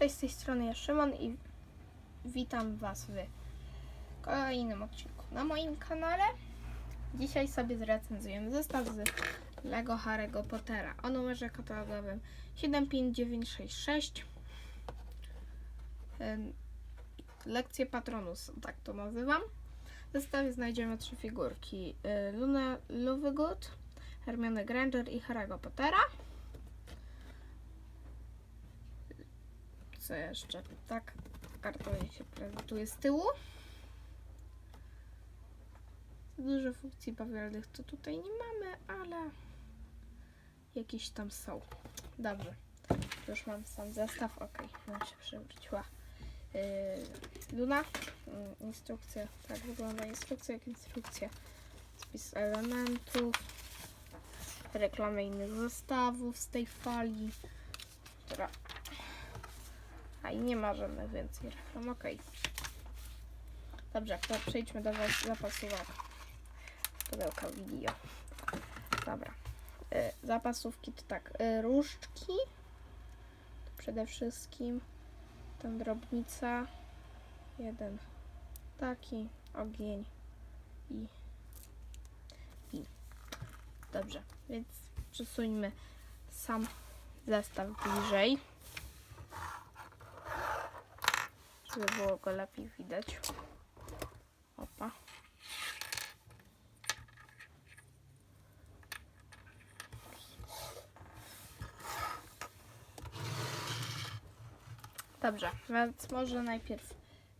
Cześć, z tej strony ja Szymon i witam Was w kolejnym odcinku na moim kanale. Dzisiaj sobie zrecenzujemy zestaw z Lego Harry'ego Pottera o numerze katalogowym 75966. Ym, Lekcje Patronus, tak to nazywam. W zestawie znajdziemy trzy figurki. y, Luna Lovegood, Hermione Granger i Harry'ego Pottera. Co jeszcze? Tak, kartonik się prezentuje z tyłu. Dużo funkcji bawialnych to tutaj nie mamy, ale jakieś tam są. Dobrze. Już mam sam zestaw. Ok, mam się przewróciła. Yy, Luna. Yy, instrukcja. Tak wygląda instrukcja jak instrukcja. Spis elementów. Reklamy innych zestawów z tej fali. Która a i nie ma żadnych więcej reklam, okej. Dobrze, to przejdźmy do zapasówek. Pudełka video. Dobra. Y, zapasówki to tak, y, różdżki. To przede wszystkim tam drobnica. Jeden taki, ogień i i. Dobrze, więc przesuńmy sam zestaw bliżej. Żeby było go lepiej widać. Opa. Dobrze, więc może najpierw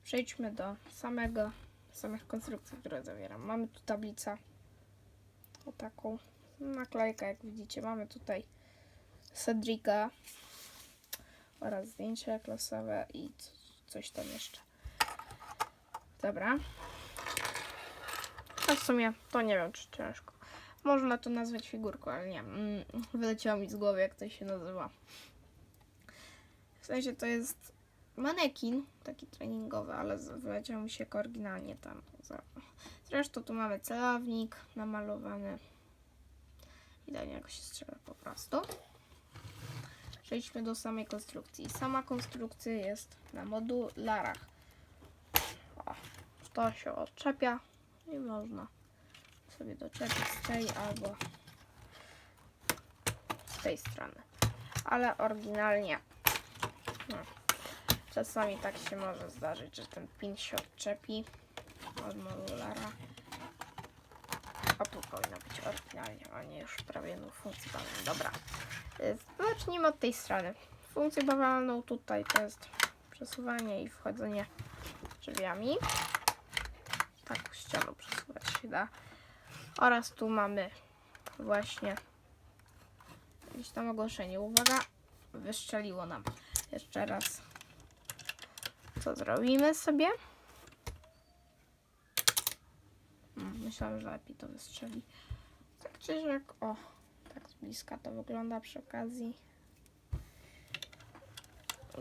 przejdźmy do samego, samych konstrukcji, które zawieram. Mamy tu tablicę, o taką naklejkę, jak widzicie. Mamy tutaj Cedrica oraz zdjęcia klasowe i coś tam jeszcze. Dobra. A w sumie to nie wiem, czy ciężko. Można to nazwać figurką, ale nie. Mm, wyleciało mi z głowy, jak to się nazywa. W sensie to jest manekin, taki treningowy, ale wyleciał mi się jak oryginalnie tam. Zresztą tu mamy celownik namalowany. I do niego się strzela po prostu. Przejdźmy do samej konstrukcji. Sama konstrukcja jest na modularach. O, to się odczepia i można sobie doczepić z tej albo z tej strony. Ale oryginalnie no, czasami tak się może zdarzyć, że ten pin się odczepi od modulara. A tu powinno być oryginalnie, a nie już prawie no. Dobra. Y, Zacznijmy od tej strony. Funkcję bawalną tutaj to jest przesuwanie i wchodzenie drzwiami. Tak, ścianą przesuwać się da. Oraz tu mamy właśnie jakieś tam ogłoszenie. Uwaga, wyszczeliło nam. Jeszcze raz co zrobimy sobie. Myślałam, że lepiej to wystrzeli. Tak czy o, tak z bliska to wygląda przy okazji.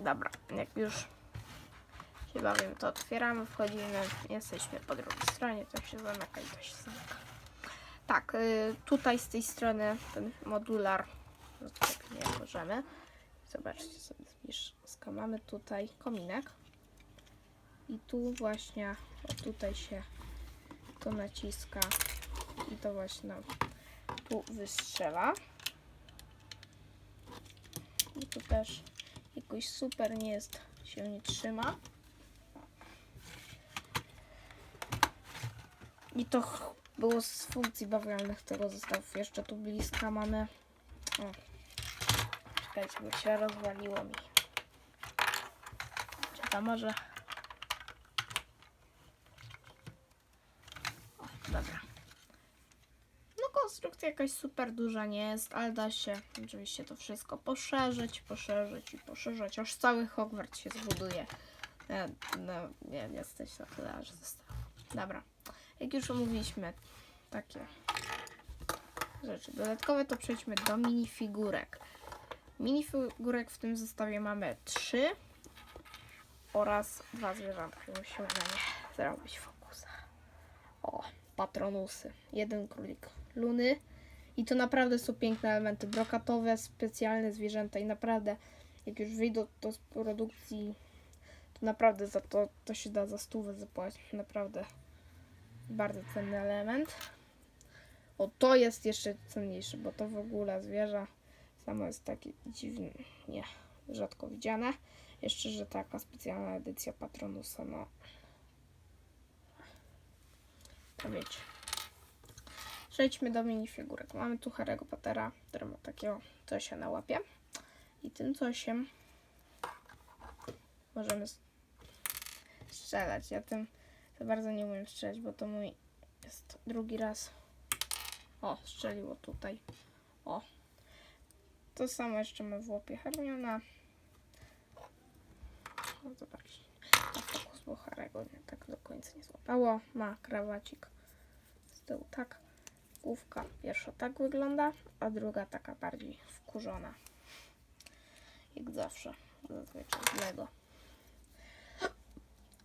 Dobra, jak już się bawimy, to otwieramy, wchodzimy, jesteśmy po drugiej stronie, to się zamyka i to się zamyka. Tak, y, tutaj z tej strony ten modular nie możemy. Zobaczcie sobie zbliżka. Mamy tutaj kominek. I tu właśnie, o tutaj się to naciska i to właśnie tu wystrzela. I tu też jakoś super nie jest, się nie trzyma. I to było z funkcji bawialnych tego zestawu. Jeszcze tu bliska mamy. O. Czekajcie, bo się rozwaliło mi. Czy to może. Dobra. No konstrukcja jakaś super duża nie jest, ale da się oczywiście to wszystko poszerzyć, poszerzyć i poszerzyć, aż cały Hogwarts się zbuduje. E, No, nie, nie jesteś na tyle aż zestaw. Dobra, jak już omówiliśmy takie rzeczy dodatkowe, to przejdźmy do minifigurek. Minifigurek w tym zestawie mamy trzy oraz dwa zwierzątka. Musimy na nie zrobić fokusa. O, patronusy. Jeden królik luny. I to naprawdę są piękne elementy brokatowe, specjalne zwierzęta i naprawdę jak już wyjdą to z produkcji, to naprawdę za to, to się da za stówę zapłacić. Naprawdę bardzo cenny element. O, to jest jeszcze cenniejsze, bo to w ogóle zwierzę samo jest takie dziwnie, nie, rzadko widziane. Jeszcze, że taka specjalna edycja Patronusa, no. To. Przejdźmy do minifigurek. Mamy tu Harry'ego Pottera, który ma takiego cosia na łapie. I tym cosiem możemy strzelać. Ja tym za bardzo nie umiem strzelać, bo to mój jest drugi raz. O, strzeliło tutaj. O. To samo jeszcze ma w łapie Hermiona. No zobaczcie. Było Harry'ego nie tak do końca nie złapało. Ma krawacik z tyłu tak. Główka pierwsza tak wygląda, a druga taka bardziej wkurzona. Jak zawsze. Zazwyczaj z Lego.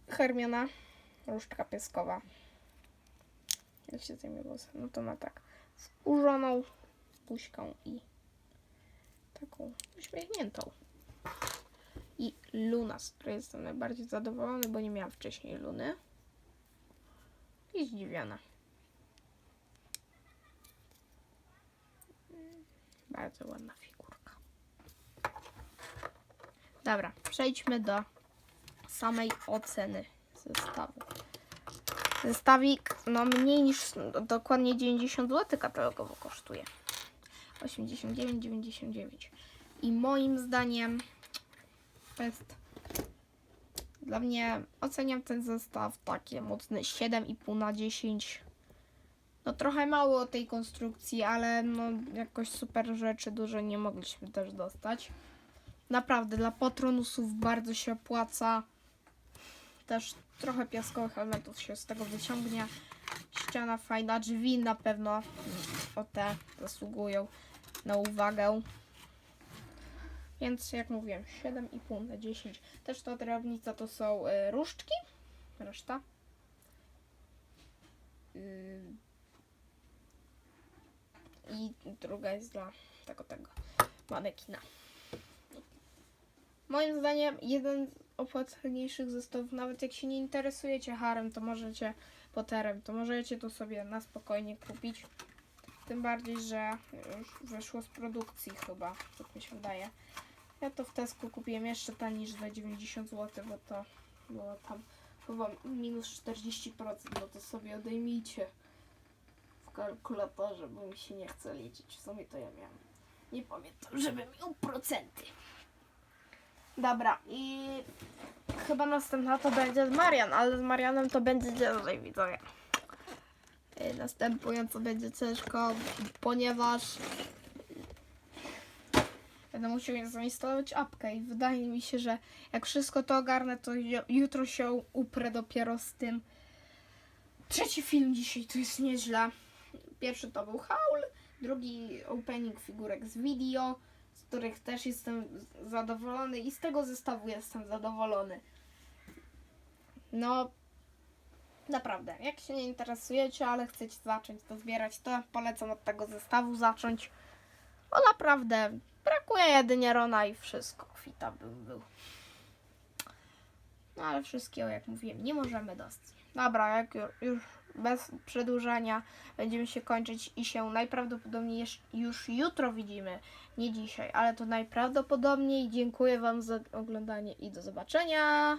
Hermiona. Różdżka pieskowa. Jak się zajmie? No to ma tak wkurzoną buźką i taką uśmiechniętą. Luna, z której jestem najbardziej zadowolony, bo nie miałam wcześniej Luny. I zdziwiona. Bardzo ładna figurka. Dobra, przejdźmy do samej oceny zestawu. Zestawik no mniej niż no, dokładnie 90 zł katalogowo kosztuje. 89,99. I moim zdaniem to jest dla mnie oceniam ten zestaw takie mocne 7,5 na 10. No trochę mało tej konstrukcji, ale no jakoś super rzeczy dużo nie mogliśmy też dostać. Naprawdę dla patronusów bardzo się opłaca. Też trochę piaskowych elementów się z tego wyciągnie. Ściana fajna, drzwi na pewno o te zasługują na uwagę. Więc jak mówiłem, 7,5 na 10. Też ta drewnica to są y, różdżki. Reszta. Y, I druga jest dla tego, tego manekina. Moim zdaniem jeden z opłacalniejszych zestawów, nawet jak się nie interesujecie harem, to możecie Potterem, to możecie to sobie na spokojnie kupić. Tym bardziej, że już wyszło z produkcji chyba, tak mi się wydaje. Ja to w Tesco kupiłem jeszcze taniej za 90 zł, bo to było tam chyba minus 40%, no to sobie odejmijcie w kalkulatorze, bo mi się nie chce liczyć. W sumie to ja miałem. Nie pamiętam, żebym miał procenty. Dobra, i chyba następna to będzie z Marian, ale z Marianem to będzie ciężej, widzowie. Następująco będzie ciężko, ponieważ będę musiał zainstalować apkę i wydaje mi się, że jak wszystko to ogarnę, to ju- jutro się uprę dopiero z tym. Trzeci film dzisiaj to jest nieźle. Pierwszy to był haul, drugi opening figurek z video, z których też jestem zadowolony i z tego zestawu jestem zadowolony. No, naprawdę, jak się nie interesujecie, ale chcecie zacząć to zbierać, to polecam od tego zestawu zacząć. O naprawdę, brakuje jedynie Rona i wszystko. Kwita bym był. No ale wszystkiego, jak mówiłem, nie możemy dostać. Dobra, jak ju- już bez przedłużania będziemy się kończyć i się najprawdopodobniej już jutro widzimy. Nie dzisiaj, ale to najprawdopodobniej. Dziękuję Wam za oglądanie i do zobaczenia.